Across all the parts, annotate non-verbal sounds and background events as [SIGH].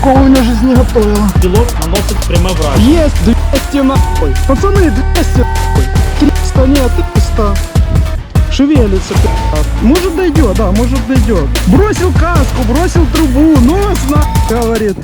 такого меня в жизни не готовила. Пілот наносить пряме враження. Есть 200 нахуй. Пацаны, 200 нахуй. 300, нет, 300. Шевелится, пи***. Может дойдет, да, может дойдет. Бросил каску, бросил трубу, нос на говорит.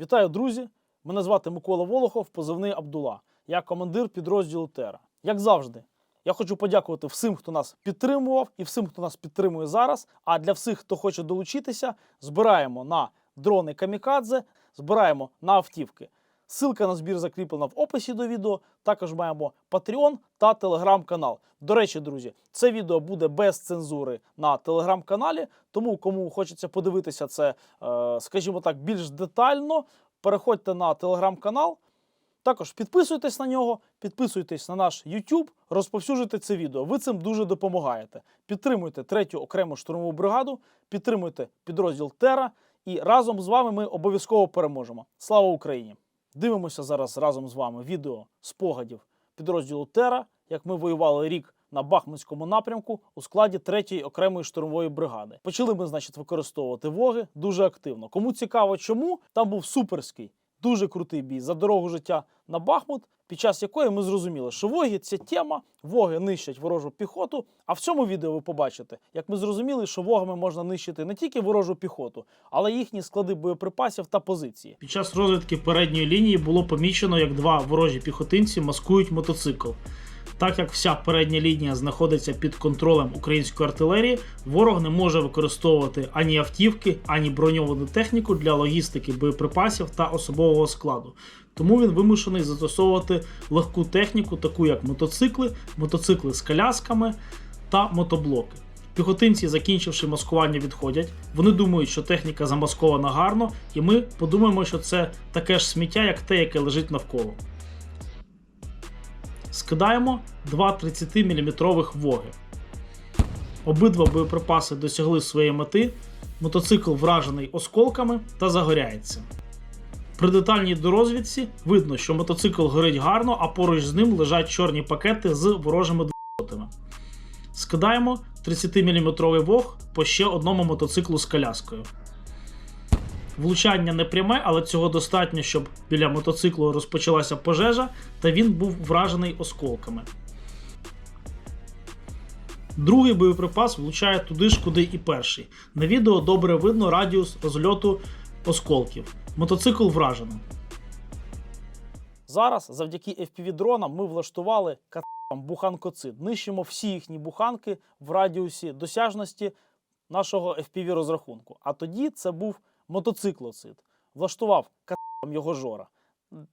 Вітаю, друзі! Мене звати Микола Волохов, позивний Абдула. Я командир підрозділу Тера. Як завжди, я хочу подякувати всім, хто нас підтримував, і всім, хто нас підтримує зараз. А для всіх, хто хоче долучитися, збираємо на дрони Камікадзе, збираємо на автівки. Ссылка на збір закріплена в описі до відео. Також маємо Patreon та телеграм-канал. До речі, друзі, це відео буде без цензури на телеграм-каналі. Тому, кому хочеться подивитися це, е, скажімо так, більш детально, переходьте на телеграм-канал. Також підписуйтесь на нього, підписуйтесь на наш YouTube, розповсюджуйте це відео. Ви цим дуже допомагаєте. Підтримуйте третю окрему штурмову бригаду, підтримуйте підрозділ Тера, і разом з вами ми обов'язково переможемо. Слава Україні! Дивимося зараз разом з вами відео спогадів підрозділу Тера, як ми воювали рік на Бахмутському напрямку у складі 3-ї окремої штурмової бригади. Почали ми, значить, використовувати воги дуже активно. Кому цікаво, чому там був суперський, дуже крутий бій за дорогу життя на Бахмут, під час якої ми зрозуміли, що воги це тема, воги нищать ворожу піхоту. А в цьому відео ви побачите, як ми зрозуміли, що вогами можна нищити не тільки ворожу піхоту, але й їхні склади боєприпасів та позиції. Під час розвідки передньої лінії було помічено, як два ворожі піхотинці маскують мотоцикл. Так як вся передня лінія знаходиться під контролем української артилерії, ворог не може використовувати ані автівки, ані броньовану техніку для логістики боєприпасів та особового складу. Тому він вимушений застосовувати легку техніку, таку як мотоцикли, мотоцикли з колясками та мотоблоки. Піхотинці, закінчивши маскування, відходять. Вони думають, що техніка замаскована гарно, і ми подумаємо, що це таке ж сміття, як те, яке лежить навколо. Скидаємо два 30 мм воги. Обидва боєприпаси досягли своєї мети. Мотоцикл вражений осколками та загоряється. При детальній дорозвідці видно, що мотоцикл горить гарно, а поруч з ним лежать чорні пакети з ворожими двигунами. Скидаємо 30-мм вог по ще одному мотоциклу з коляскою. Влучання не пряме, але цього достатньо, щоб біля мотоциклу розпочалася пожежа, та він був вражений осколками. Другий боєприпас влучає туди ж, куди і перший. На відео добре видно радіус розльоту осколків. Мотоцикл вражений. Зараз, завдяки FPV-дронам, ми влаштували катам буханкоцид. Нищимо всі їхні буханки в радіусі досяжності нашого FPV-розрахунку. А тоді це був мотоциклоцид. Влаштував катам його жора.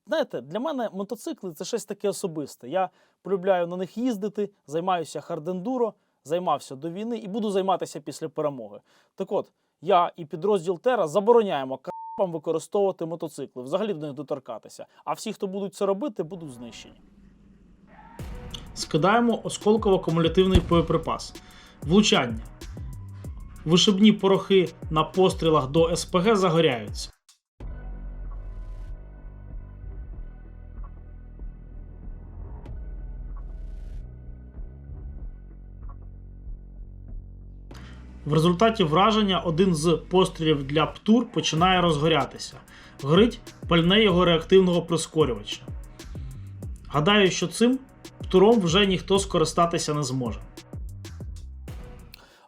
Знаєте, для мене мотоцикли це щось таке особисте. Я полюбляю на них їздити, займаюся хардендуро, займався до війни і буду займатися після перемоги. Так от, я і підрозділ Тера забороняємо капам використовувати мотоцикли, взагалі до них доторкатися. А всі, хто будуть це робити, будуть знищені. Скидаємо осколково-кумулятивний боєприпас. Влучання. Вишибні порохи на пострілах до СПГ загоряються. В результаті враження один з пострілів для ПТУР починає розгорятися. Горить пальне його реактивного прискорювача. Гадаю, що цим птуром вже ніхто скористатися не зможе.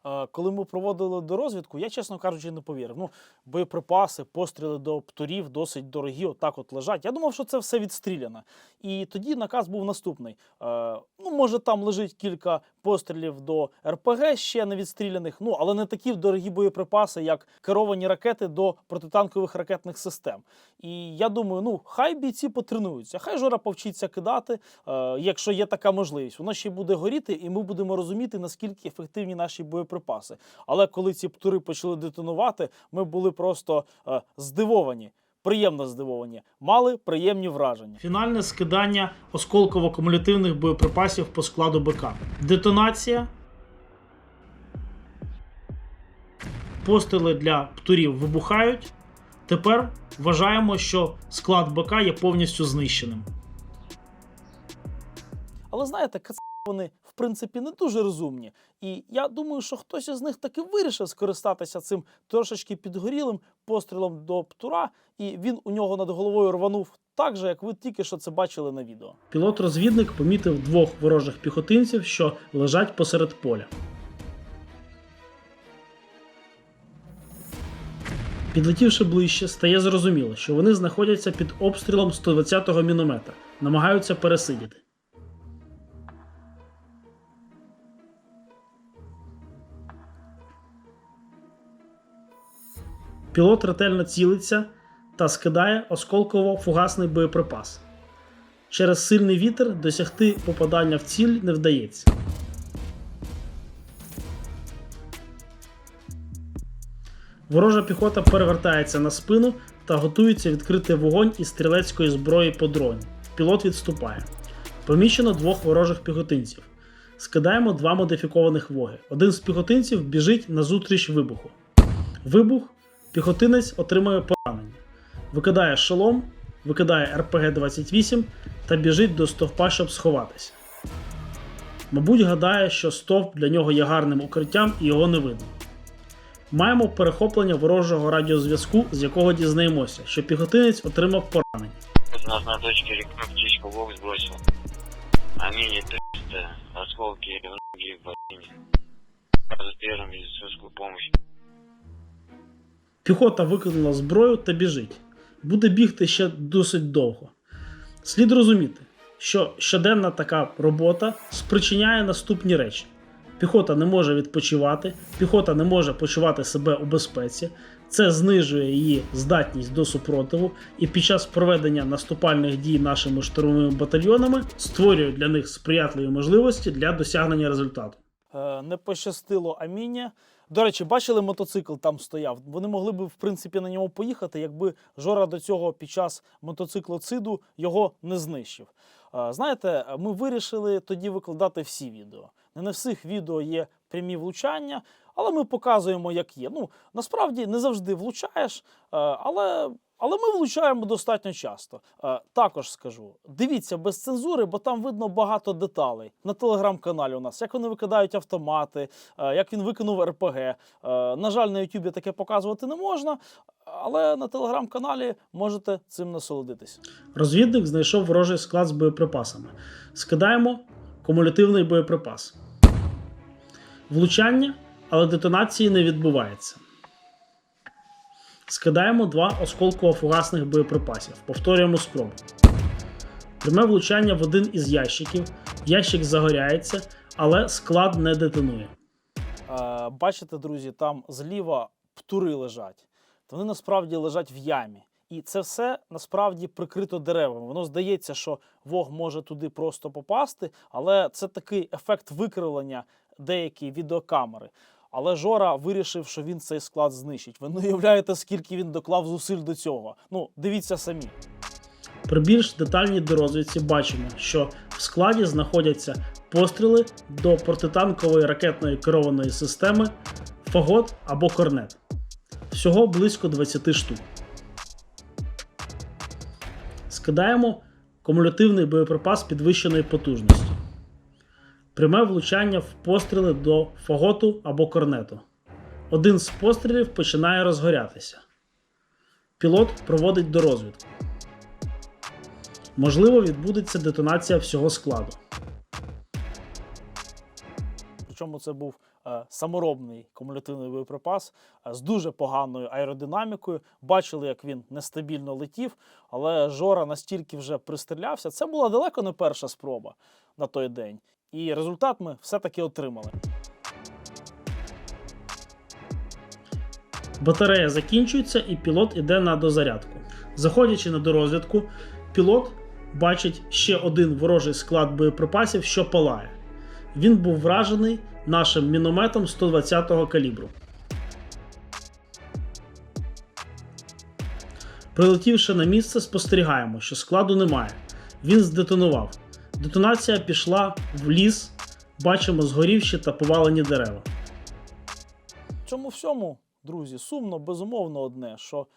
Е, Коли ми проводили до розвідку, я, чесно кажучи, не повірив. Ну, боєприпаси, постріли до птурів досить дорогі, отак от лежать. Я думав, що це все відстріляно. І тоді наказ був наступний: Е, ну, може, там лежить кілька пострілів до РПГ ще не відстріляних, ну але не такі дорогі боєприпаси, як керовані ракети до протитанкових ракетних систем. І я думаю, ну хай бійці потренуються, хай жора повчиться кидати, е, якщо є така можливість. Воно ще буде горіти, і ми будемо розуміти, наскільки ефективні наші боєприпаси. Але коли ці птури почали детонувати, ми були просто е, здивовані. Приємно здивовані, мали приємні враження. Фінальне скидання осколково-кумулятивних боєприпасів по складу БК. Детонація. Постріли для птурів вибухають. Тепер вважаємо, що склад БК є повністю знищеним. Але знаєте, вони принципі, не дуже розумні. І я думаю, що хтось із них таки вирішив скористатися цим трошечки підгорілим пострілом до птура, і він у нього над головою рванув так же, як ви тільки що це бачили на відео. Пілот-розвідник помітив двох ворожих піхотинців, що лежать посеред поля. Підлетівши ближче, стає зрозуміло, що вони знаходяться під обстрілом 120-го міномета, намагаються пересидіти. Пілот ретельно цілиться та скидає осколково-фугасний боєприпас. Через сильний вітер досягти попадання в ціль не вдається. Ворожа піхота перевертається на спину та готується відкрити вогонь із стрілецької зброї по дроні. Пілот відступає. Поміщено двох ворожих піхотинців. Скидаємо два модифікованих воги. Один з піхотинців біжить назустріч вибуху. Вибух, піхотинець отримує поранення. Викидає шолом, викидає РПГ-28 та біжить до стовпа, щоб сховатися. Мабуть, гадає, що стовп для нього є гарним укриттям і його не видно. Маємо перехоплення ворожого радіозв'язку, з якого дізнаємося, що піхотинець отримав поранення. Нас на точке птичку вок сбросил. А мини 300, осколки в ноги в ботине. Сразу первым медицинскую помощь. Піхота викинула зброю та біжить. Буде бігти ще досить довго. Слід розуміти, що щоденна така робота спричиняє наступні речі: піхота не може відпочивати, піхота не може почувати себе у безпеці, це знижує її здатність до супротиву, і під час проведення наступальних дій нашими штурмовими батальйонами створює для них сприятливі можливості для досягнення результату. Е, не пощастило Аміні. До речі, бачили, мотоцикл там стояв. Вони могли б, в принципі, на ньому поїхати, якби Жора до цього під час мотоциклоциду його не знищив. Знаєте, ми вирішили тоді викладати всі відео. Не на всіх відео є прямі влучання, але ми показуємо, як є. Ну, насправді не завжди влучаєш, е, але. Але ми влучаємо достатньо часто. Е, також скажу: дивіться без цензури, бо там видно багато деталей. На телеграм-каналі у нас, як вони викидають автомати, е, як він викинув РПГ. На жаль, на Ютубі таке показувати не можна, але на телеграм-каналі можете цим насолодитися. Розвідник знайшов ворожий склад з боєприпасами. Скидаємо кумулятивний боєприпас. Влучання, але детонації не відбувається. Скидаємо два осколково-фугасних боєприпасів. Повторюємо спробу. Пряме влучання в один із ящиків. Ящик загоряється, але склад не детонує. Е, бачите, друзі, там зліва птури лежать. Вони насправді лежать в ямі. І це все насправді прикрито деревами. Воно здається, що вог може туди просто попасти, але це такий ефект викривлення деякі відеокамери. Але Жора вирішив, що він цей склад знищить. Ви не уявляєте, скільки він доклав зусиль до цього. Ну, дивіться самі. При більш детальній дорозвідці бачимо, що в складі знаходяться постріли до протитанкової ракетної керованої системи Фагот або Корнет. Всього близько 20 штук. Скидаємо кумулятивний боєприпас підвищеної потужності. Пряме влучання в постріли до фаготу або корнету. Один з пострілів починає розгорятися. Пілот проводить дорозвідку. Можливо, відбудеться детонація всього складу. Причому це був е, саморобний кумулятивний боєприпас е, з дуже поганою аеродинамікою. Бачили, як він нестабільно летів, але Жора настільки вже пристрілявся. Це була далеко не перша спроба на той день. І результат ми все-таки отримали. Батарея закінчується, і пілот іде на дозарядку. Заходячи на дорозвідку, пілот бачить ще один ворожий склад боєприпасів, що палає. Він був вражений нашим мінометом 120-го калібру. Прилетівши на місце, спостерігаємо, що складу немає. Він здетонував. Детонація пішла в ліс, бачимо згорівші та повалені дерева. Чому всьому, друзі, сумно, безумовно, одне, що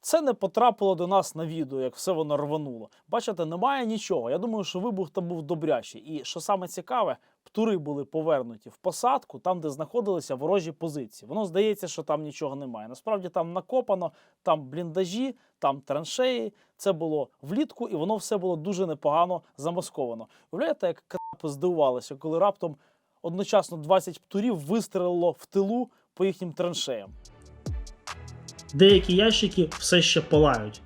Це не потрапило до нас на відео, як все воно рвануло. Бачите, немає нічого. Я думаю, що вибух там був добрячий. І що саме цікаве, птури були повернуті в посадку, там, де знаходилися ворожі позиції. Воно здається, що там нічого немає. Насправді там накопано, там бліндажі, там траншеї. Це було влітку, і воно все було дуже непогано замасковано. Уявляєте, як капи здивувалися, коли раптом одночасно 20 птурів вистрелило в тилу по їхнім траншеям. Деякі ящики все ще палають.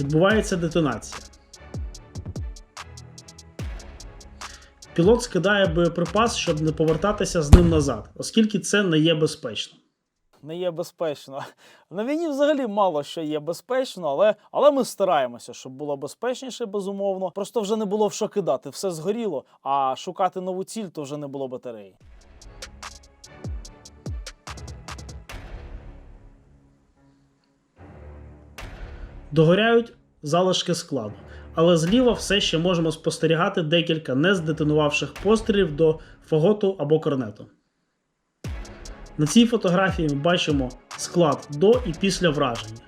Відбувається детонація. Пілот скидає боєприпас, щоб не повертатися з ним назад, оскільки це не є безпечно. не є безпечно. На війні взагалі мало що є безпечно, але, але ми стараємося, щоб було безпечніше, безумовно. Просто вже не було в що кидати, все згоріло, а шукати нову ціль то вже не було батареї. Догоряють залишки складу, але зліва все ще можемо спостерігати декілька нездетонувавших пострілів до фаготу або корнету. На цій фотографії ми бачимо склад до і після враження.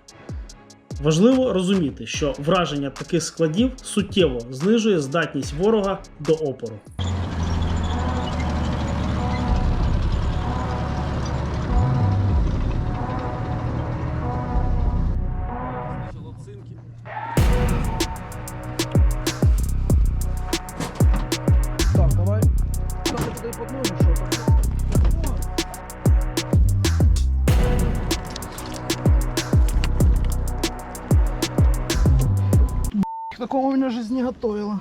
Важливо розуміти, що враження таких складів суттєво знижує здатність ворога до опору. Давай туда и там. К такому меня жизнь не готовила.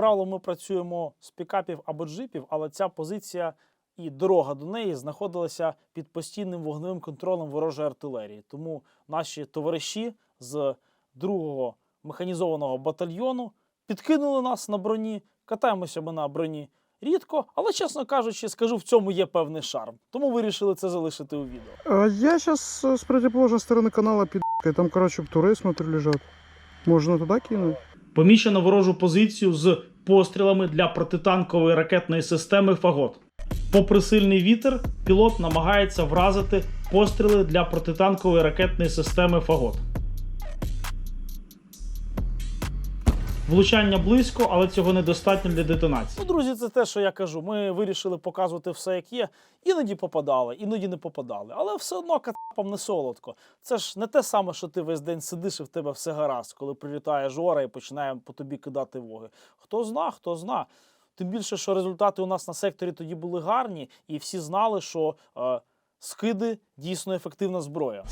Правило, ми працюємо з пікапів або джипів, але ця позиція і дорога до неї знаходилася під постійним вогневим контролем ворожої артилерії. Тому наші товариші з другого механізованого батальйону підкинули нас на броні. Катаємося ми на броні рідко, але, чесно кажучи, скажу, в цьому є певний шарм. Тому вирішили це залишити у відео. Я сейчас с противоположной стороны канала пи***кой. Там, короче, птуры, смотрю, лежат. Можно туда кинуть? Поміщено ворожу позицію з пострілами для протитанкової ракетної системи Фагот. Попри сильний вітер, пілот намагається вразити постріли для протитанкової ракетної системи Фагот. Влучання близько, але цього недостатньо для детонації. Ну, друзі, це те, що я кажу. Ми вирішили показувати все, як є. Іноді попадали, іноді не попадали. Але все одно катапам не солодко. Це ж не те саме, що ти весь день сидиш і в тебе все гаразд, коли прилітає жора і починає по тобі кидати воги. Хто зна, хто зна. Тим більше, що результати у нас на секторі тоді були гарні, і всі знали, що е, скиди дійсно ефективна зброя.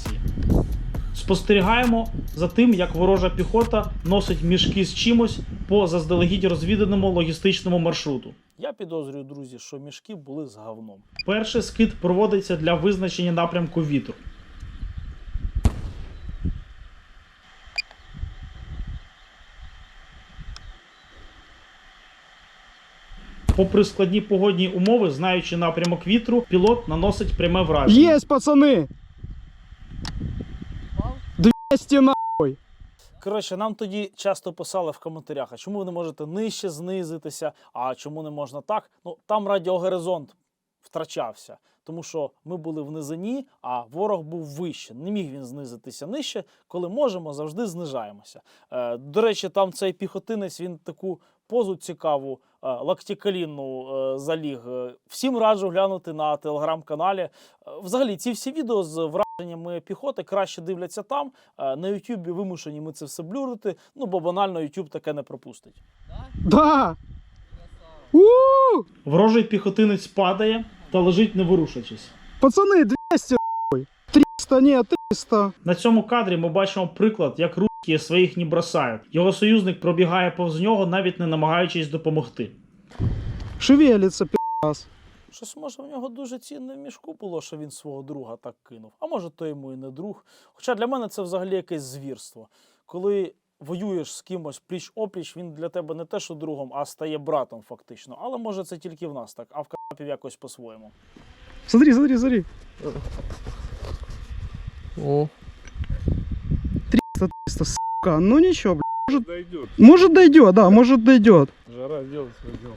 Спостерігаємо за тим, як ворожа піхота носить мішки з чимось по заздалегідь розвіданому логістичному маршруту. Я підозрюю, друзі, що мішки були з говном. Перший скид проводиться для визначення напрямку вітру. Попри складні погодні умови, знаючи напрямок вітру, пілот наносить пряме враження. Есть, пацаны! 200 на... Коротше, нам тоді часто писали в коментарях, а чому ви не можете нижче знизитися, а чому не можна так? Ну там радіогоризонт втрачався, тому що ми були в низині, а ворог був вище. Не міг він знизитися нижче. Коли можемо, завжди знижаємося. Е, до речі, там цей піхотинець він таку позу цікаву, е, лактикалінну е, заліг. Е, Всім раджу глянути на телеграм-каналі. Е, Взагалі, ці всі відео з піхоти краще дивляться там. Е, На Ютубі вимушені ми це все блюрити, ну бо банально Ютуб таке не пропустить. Да! Ворожий піхотинець падає та лежить не ворушачись. Пацаны, 200 нахуй. 300, нет, 300. На цьому кадрі ми бачимо приклад, як русські своїх не бросають. Його союзник пробігає повз нього, навіть не намагаючись допомогти. Шевелится, пи***ас. Щось може в нього дуже цінне в мішку було, що він свого друга так кинув. А може, то йому і не друг. Хоча для мене це взагалі якесь звірство. Коли воюєш з кимось пліч опліч, він для тебе не те, що другом, а стає братом, фактично. Але може це тільки в нас так, а в капів якось по-своєму. Смотри, смотри, смотри. О, 300, 300, сука. Ну ничего, бля. Может, Дойдет. может дойдет, да, может дойдет. Жара делает свое дело.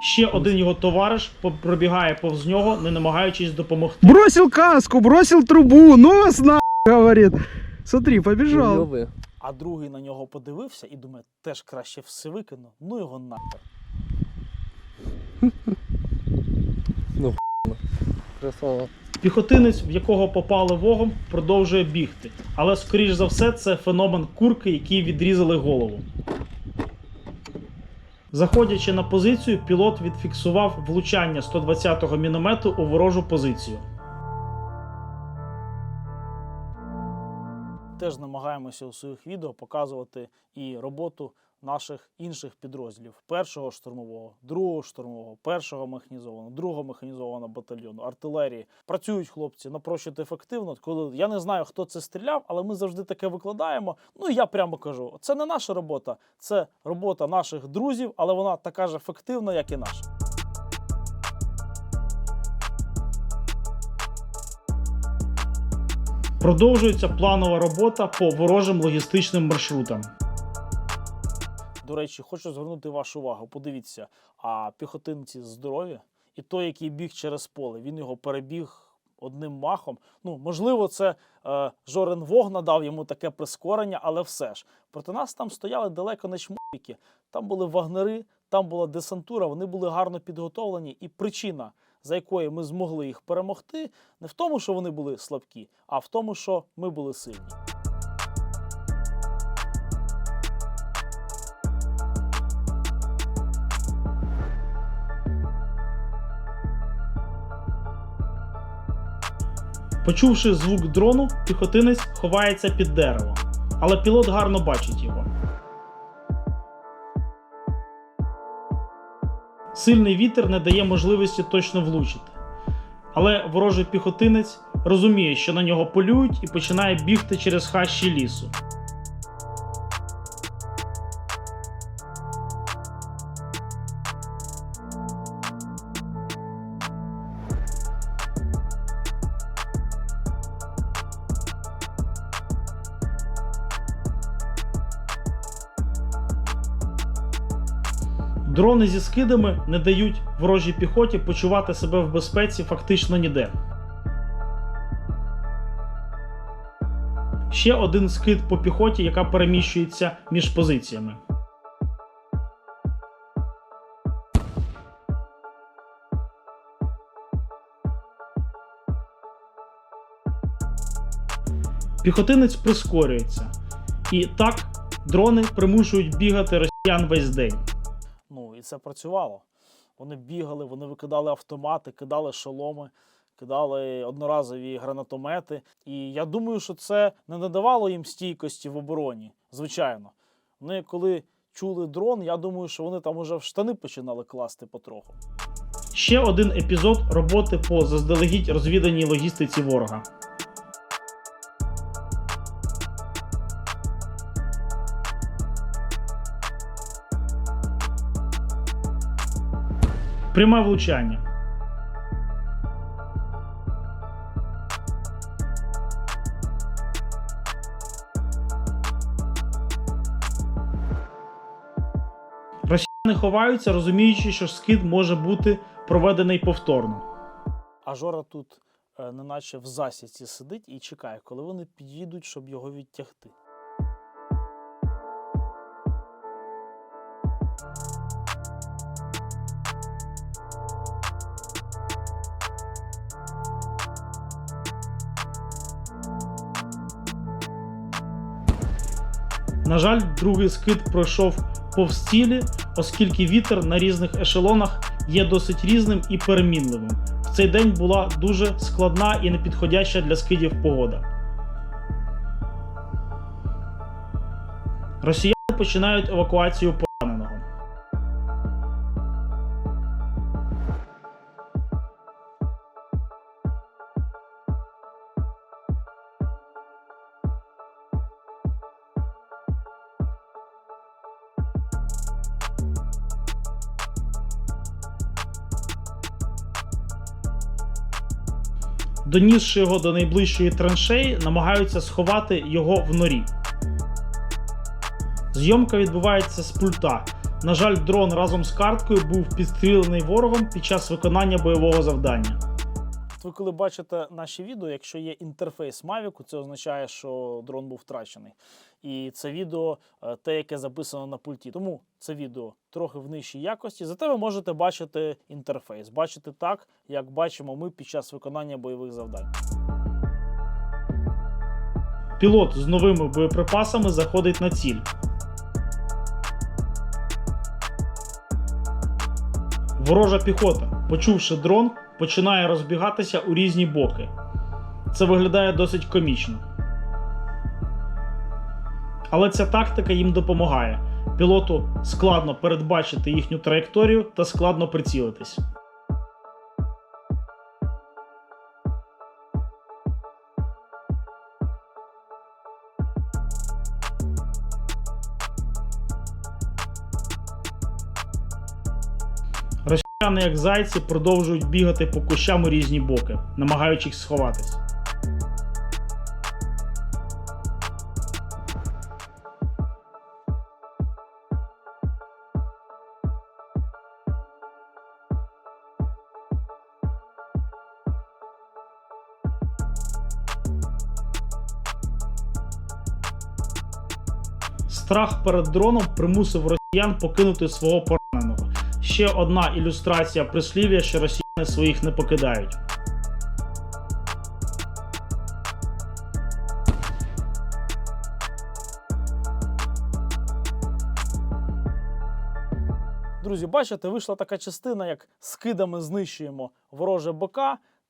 Ще один його товариш пробігає повз нього, не намагаючись допомогти. Бросил каску, бросил трубу, нос на говорит. Смотри, побежал. хуйове. А другий на нього подивився і думає, теж краще все викину, ну його нахер. [LAUGHS] Красава. Піхотинець, в якого попали вогом, продовжує бігти. Але, скоріш за все, це феномен курки, якій відрізали голову. Заходячи на позицію, пілот відфіксував влучання 120-го міномету у ворожу позицію. Теж намагаємося у своїх відео показувати і роботу наших інших підрозділів: першого штурмового, другого штурмового, першого механізованого, другого механізованого батальйону, артилерії. Працюють хлопці напрочуд ефективно. Коли я не знаю, хто це стріляв, але ми завжди таке викладаємо. Ну і я прямо кажу: це не наша робота, це робота наших друзів, але вона така ж ефективна, як і наша. Продовжується планова робота по ворожим логістичним маршрутам. До речі, хочу звернути вашу увагу. Подивіться, а піхотинці здорові, і той, який біг через поле, він його перебіг одним махом. Ну, можливо, це е, Жорен Вог надав йому таке прискорення, але все ж. Проти нас там стояли далеко не чмовіки. Там були вагнери, там була десантура, вони були гарно підготовлені. І причина, за якою ми змогли їх перемогти, не в тому, що вони були слабкі, а в тому, що ми були сильні. Почувши звук дрону, піхотинець ховається під дерево, але пілот гарно бачить його. Сильний вітер не дає можливості точно влучити. Але ворожий піхотинець розуміє, що на нього полюють і починає бігти через хащі лісу. Дрони зі скидами не дають ворожій піхоті почувати себе в безпеці фактично ніде. Ще один скид по піхоті, яка переміщується між позиціями. Піхотинець прискорюється. І так дрони примушують бігати росіян весь день. І це працювало. Вони бігали, вони викидали автомати, кидали шоломи, кидали одноразові гранатомети. І я думаю, що це не надавало їм стійкості в обороні. Звичайно. Вони коли чули дрон, я думаю, що вони там уже в штани починали класти потроху. Ще один епізод роботи по заздалегідь розвіданій логістиці ворога. Пряме влучання. Росіяни ховаються, розуміючи, що скид може бути проведений повторно. А Жора тут, е, неначе в засідці сидить і чекає, коли вони підійдуть, щоб його відтягти. На жаль, другий скид пройшов повз цілі, оскільки вітер на різних ешелонах є досить різним і перемінливим. В цей день була дуже складна і непідходяща для скидів погода. Росіяни починають евакуацію Донісши його до найближчої траншеї, намагаються сховати його в норі. Зйомка відбувається з пульта. На жаль, дрон разом з карткою був підстрілений ворогом під час виконання бойового завдання. Ви коли бачите наші відео, якщо є інтерфейс Mavic, це означає, що дрон був втрачений. І це відео е, те, яке записано на пульті. Тому це відео трохи в нижчій якості. Зате ви можете бачити інтерфейс, бачити так, як бачимо ми під час виконання бойових завдань. Пілот з новими боєприпасами заходить на ціль. Ворожа піхота, почувши дрон, починає розбігатися у різні боки. Це виглядає досить комічно. Але ця тактика їм допомагає. Пілоту складно передбачити їхню траєкторію та складно прицілитись. Росіяни, як зайці, продовжують бігати по кущам у різні боки, намагаючись сховатись. Страх перед дроном примусив росіян покинути свого пораненого. Ще одна ілюстрація прислів'я, що росіяни своїх не покидають. Друзі, бачите, вийшла така частина, як скидами знищуємо вороже БК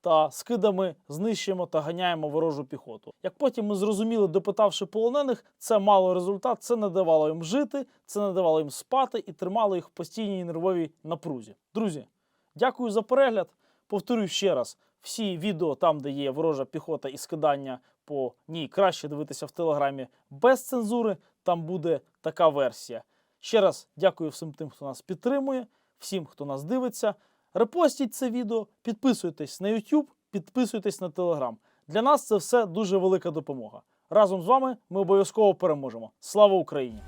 та скидами знищуємо та ганяємо ворожу піхоту. Як потім ми зрозуміли, допитавши полонених, це мало результат, це не давало їм жити, це не давало їм спати і тримало їх в постійній нервовій напрузі. Друзі, дякую за перегляд. Повторюю ще раз: всі відео там, де є ворожа піхота і скидання по ній, краще дивитися в телеграмі без цензури. Там буде така версія. Ще раз дякую всім тим, хто нас підтримує, всім, хто нас дивиться. Репостіть це відео, підписуйтесь на YouTube, підписуйтесь на Telegram. Для нас це все дуже велика допомога. Разом з вами ми обов'язково переможемо. Слава Україні!